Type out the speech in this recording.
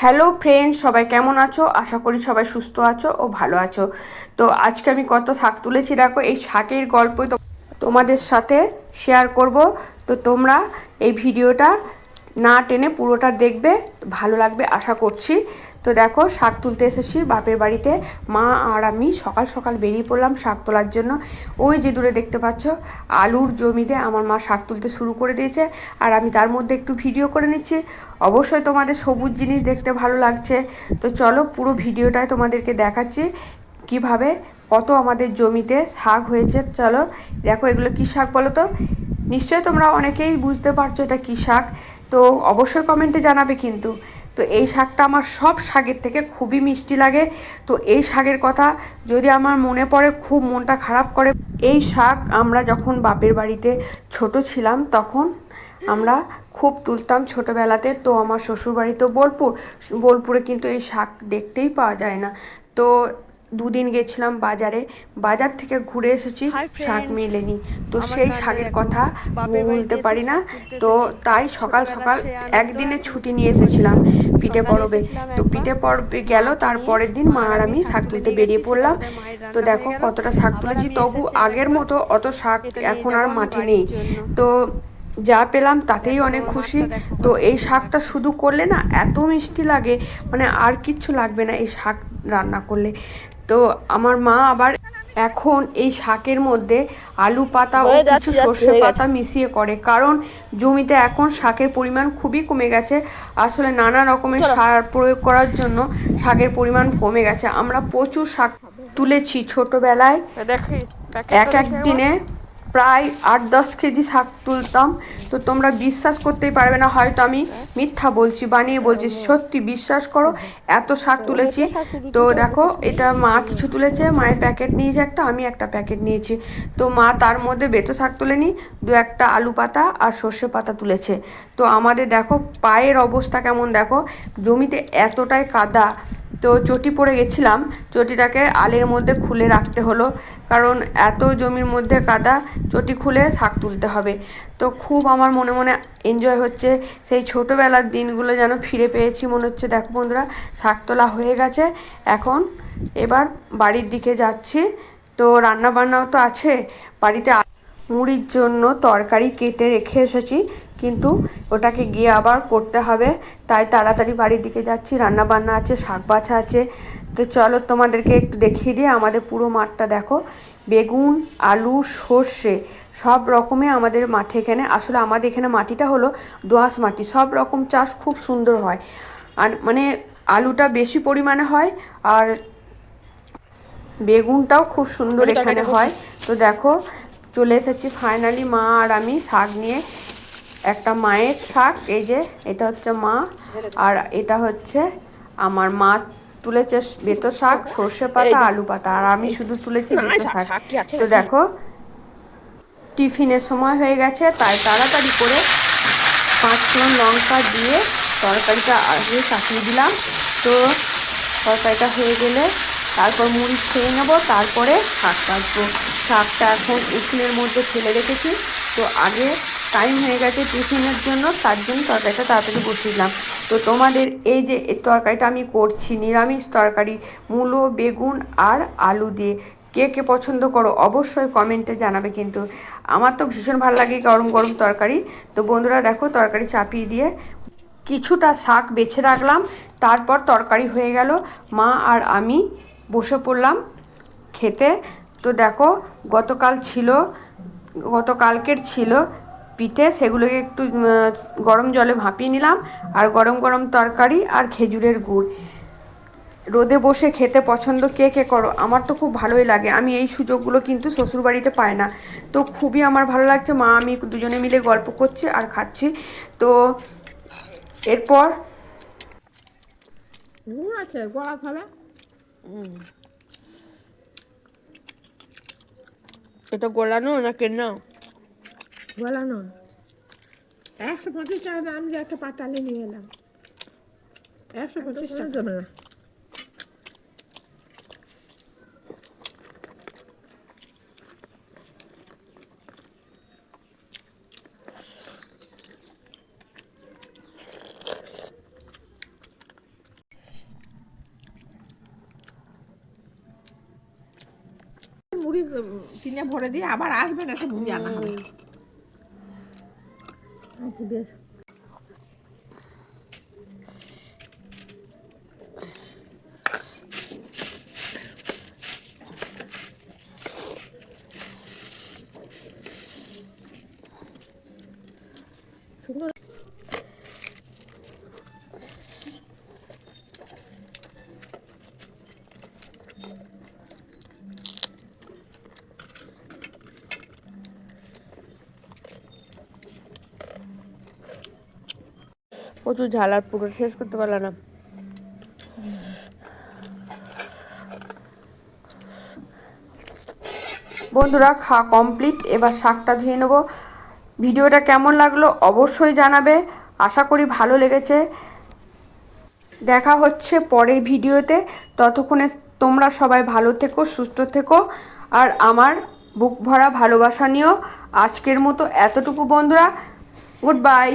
Hello friend সবাই কেমন আছো? আশা করি সবাই সুস্থ আছো ও ভালো আছো। তো আজকে আমি কত শাক তুলেছি, দেখো, এই শাকের গল্পই তোমাদের সাথে শেয়ার করব। তো তোমরা এই ভিডিওটা না টেনে পুরোটা দেখবে, ভালো লাগবে আশা করছি। তো দেখো, শাক তুলতে এসেছি বাপের বাড়িতে। মা আর আমি সকাল সকাল বেরিয়ে পড়লাম শাক তোলার জন্য। ওই যে দূরে দেখতে পাচ্ছ, আলুর জমিতে আমার মা শাক তুলতে শুরু করে দিয়েছে। আর আমি তার মধ্যে একটু ভিডিও করে নিচ্ছি। অবশ্যই তোমাদের সবুজ জিনিস দেখতে ভালো লাগছে। তো চলো পুরো ভিডিওটাই তোমাদেরকে দেখাচ্ছি কীভাবে, কত আমাদের জমিতে শাক হয়েছে। চলো, দেখো এগুলো কী শাক বলো তো? নিশ্চয়ই তোমরা অনেকেই বুঝতে পারছ এটা কী শাক। তো অবশ্যই কমেন্টে জানাবে কিন্তু। তো এই শাকটা আমার সব শাকের থেকে খুবই মিষ্টি লাগে। তো এই শাকের কথা যদি আমার মনে পড়ে, খুব মনটা খারাপ করে। এই শাক আমরা যখন বাপের বাড়িতে ছোট ছিলাম তখন আমরা খুব তুলতাম ছোটোবেলাতে। তো আমার শ্বশুরবাড়ি তো বোলপুর। বোলপুরে কিন্তু এই শাক দেখতেই পাওয়া যায় না। তো দুদিন গেছিলাম বাজারে। বাজার থেকে ঘুরে এসেছি শাক মেলেনি। তো সেই শাকের কথা বলতে পারি না। তো তাই সকাল সকাল একদিনে ছুটি নিয়ে এসেছিলাম পিঠে পরবে। তো পিঠে পরবে গেল তারপরের দিন মা আর আমি শাক তুলতে বেরিয়ে পড়লাম। তো দেখো কতটা শাক তুলেছি তবু আগের মতো অত শাক এখন আর মাঠে নেই। তো যা পেলাম তাতেই অনেক খুশি। তো এই শাকটা শুধু করলে না এত মিষ্টি লাগে মানে আর কিচ্ছু লাগবে না এই শাক রান্না করলে। তো আমার মা আবার এখন এই শাকের মধ্যে আলু পাতা ও কিছু সর্ষে পাতা মিশিয়ে করে কারণ জমিতে এখন শাকের পরিমাণ খুবই কমে গেছে। আসলে নানা রকমের সার প্রয়োগ করার জন্য শাকের পরিমাণ কমে গেছে। আমরা প্রচুর শাক তুলেছি ছোটবেলায়। এক এক দিনে প্রায় আট দশ কেজি শাক তুলতাম। তো তোমরা বিশ্বাস করতেই পারবে না, হয়তো আমি মিথ্যা বলছি, বানিয়ে বলছি। সত্যি বিশ্বাস করো, এত শাক তুলেছি। তো দেখো, এটা মা কিছু তুলেছে, মায়ের প্যাকেট নিয়েছে একটা, আমি একটা প্যাকেট নিয়েছি। তো মা তার মধ্যে বেতো শাক তুলেনি দু একটা আলু পাতা আর সর্ষে পাতা তুলেছে। তো আমাদের দেখো, পায়ের অবস্থা কেমন দেখো, জমিতে এতটাই কাদা তো চটি পড়ে গেছিলাম। চটিটাকে আলের মধ্যে খুলে রাখতে হলো। কারণ এত জমির মধ্যে কাদা, চটি খুলে শাক তুলতে হবে। তো খুব আমার মনে মনে এনজয় হচ্ছে। সেই ছোটোবেলার দিনগুলো যেন ফিরে পেয়েছি মনে হচ্ছে। দেখো বন্ধুরা, শাক তোলা হয়ে গেছে। এখন এবার বাড়ির দিকে যাচ্ছি। তো রান্না বান্নাও তো আছে। বাড়িতে মুড়ির জন্য তরকারি কেটে রেখে এসেছি। কিন্তু ওটাকে গিয়ে আবার করতে হবে। তাই তাড়াতাড়ি বাড়ির দিকে যাচ্ছি রান্না বান্না আছে শাক বাছা আছে। তো চলো তোমাদেরকে একটু দেখিয়ে দিয়ে আমাদের পুরো মাঠটা দেখো। বেগুন আলু সর্ষে সব রকমে আমাদের মাঠে এখানে। আসলে আমাদের এখানে মাটিটা হলো দোআঁশ মাটি সব রকম চাষ খুব সুন্দর হয়। আর মানে আলুটা বেশি পরিমাণে হয় আর বেগুনটাও খুব সুন্দর এখানে হয়। তো দেখো চলে এসেছি ফাইনালি মা আর আমি শাক নিয়ে। একটা মায়ের শাক এই যে এটা হচ্ছে মা আর এটা হচ্ছে আমার মা তুলেছে বেতো শাক সর্ষে পাতা আলু পাতা আর আমি শুধু তুলেছি বেতো শাক তো দেখো টিফিনের সময় হয়ে গেছে তাই তাড়াতাড়ি করে পাঁচ ফোড়ন লঙ্কা দিয়ে তরকারিটা আগে চাপিয়ে দিলাম। তো তরকারিটা হয়ে গেলে তারপর মুড়ি খেয়ে নেব তারপরে শাক কাটবো। শাকটা এখন উঠোনের মধ্যে ফেলে রেখেছি। তো আগে টাইম হয়ে গেছে টিফিনের জন্য, তার জন্য তরকারিটা তাড়াতাড়ি বসিয়ে দিলাম। তো তোমাদের এই যে তরকারিটা আমি করছি, নিরামিষ তরকারি, মূলো, বেগুন আর আলু দিয়ে, কে কে পছন্দ করো অবশ্যই কমেন্টে জানাবে কিন্তু। আমার তো ভীষণ ভালো লাগে গরম গরম তরকারি। তো বন্ধুরা দেখো তরকারি চাপিয়ে দিয়ে কিছুটা শাক বেছে রাখলাম, তারপর তরকারি হয়ে গেল। মা আর আমি বসে পড়লাম খেতে। তো দেখো গতকাল ছিল, গতকালকের ছিল পিঠে সেগুলোকে একটু গরম জলে ভাপিয়ে নিলাম। আর গরম গরম তরকারি আর খেজুরের গুড়। রোদে বসে খেতে পছন্দ কে কে করো? আমার তো খুব ভালোই লাগে। আমি এই সুযোগগুলো কিন্তু শ্বশুরবাড়িতে পাই না। তো খুবই আমার ভালো লাগছে। মা আমি দুজনে মিলে গল্প করছি আর খাচ্ছি। তো এরপর গুড় আছে এটা গোলানো না? কেনা গোলানো। একশো পঁচিশ টাকা দাম যে একটা পাতালে নিয়ে এলাম একশো পঁচিশ টাকা। যাবে না। মুড়ি কিনে ভরে দিয়ে আবার আসবেন না সে মুড়ি আনা হবে। আচ্ছা বেশ প্রচুর ঝাল আর পুরো শেষ করতে পারলাম না। বন্ধুরা খাওয়া কমপ্লিট এবার শাকটা ধুয়ে নেব। ভিডিওটা কেমন লাগল অবশ্যই জানাবে। আশা করি ভালো লেগেছে। দেখা হচ্ছে পরের ভিডিওতে। ততক্ষণে তোমরা সবাই ভালো থেকো, সুস্থ থেকো। আর আমার বুক ভরা ভালোবাসা নিও। আজকের মতো এতটুকু বন্ধুরা। Good bye.